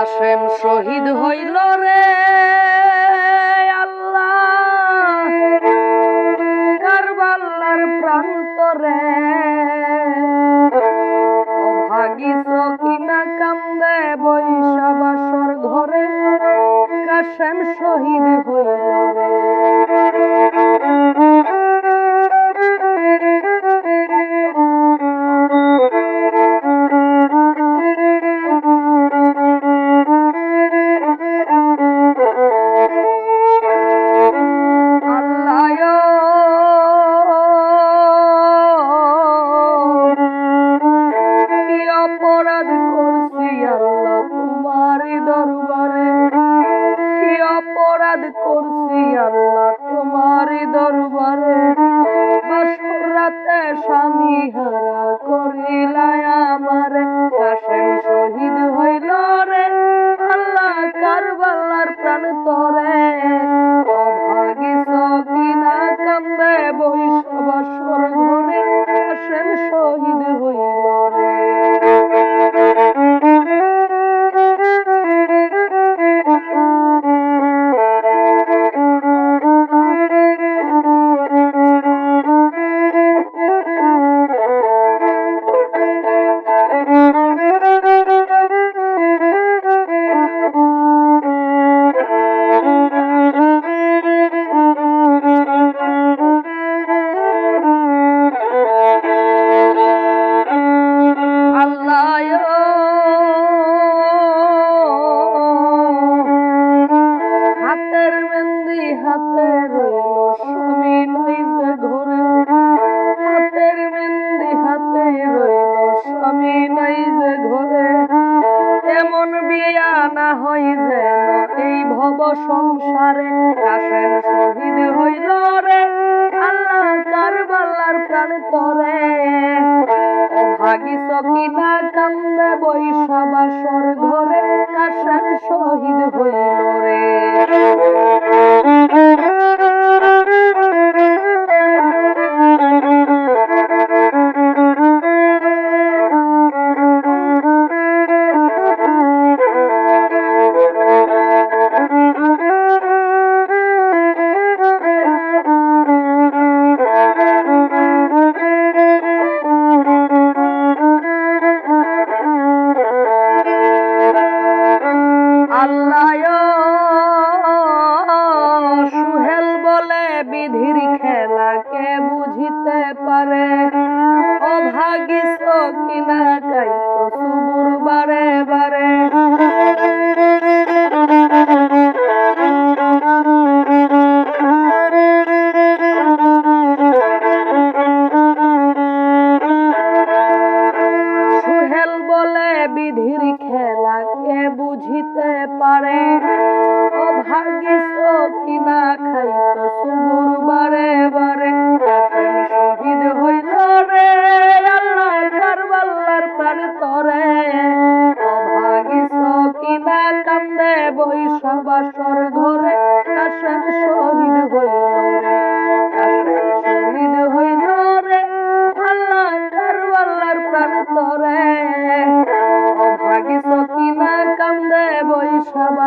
কাশেম শহীদ হইল রে আল্লাহ। প্রান্তরে। বৈশাবাসর ঘরে কাশেম শহীদ হইল রে। আল্লাহ নাই ঘরে। হাতের হাতে রইল স্বামী ঘরে। এমন বিয়া না হই এই ভব সংসারে কাশেম শহীদ হইল রে। আল্লাহ কারবালার প্রাণ তরে। ভাগি সকিনা কান্দে বৈশা বলে খেলা কে বুঝিতে পারে?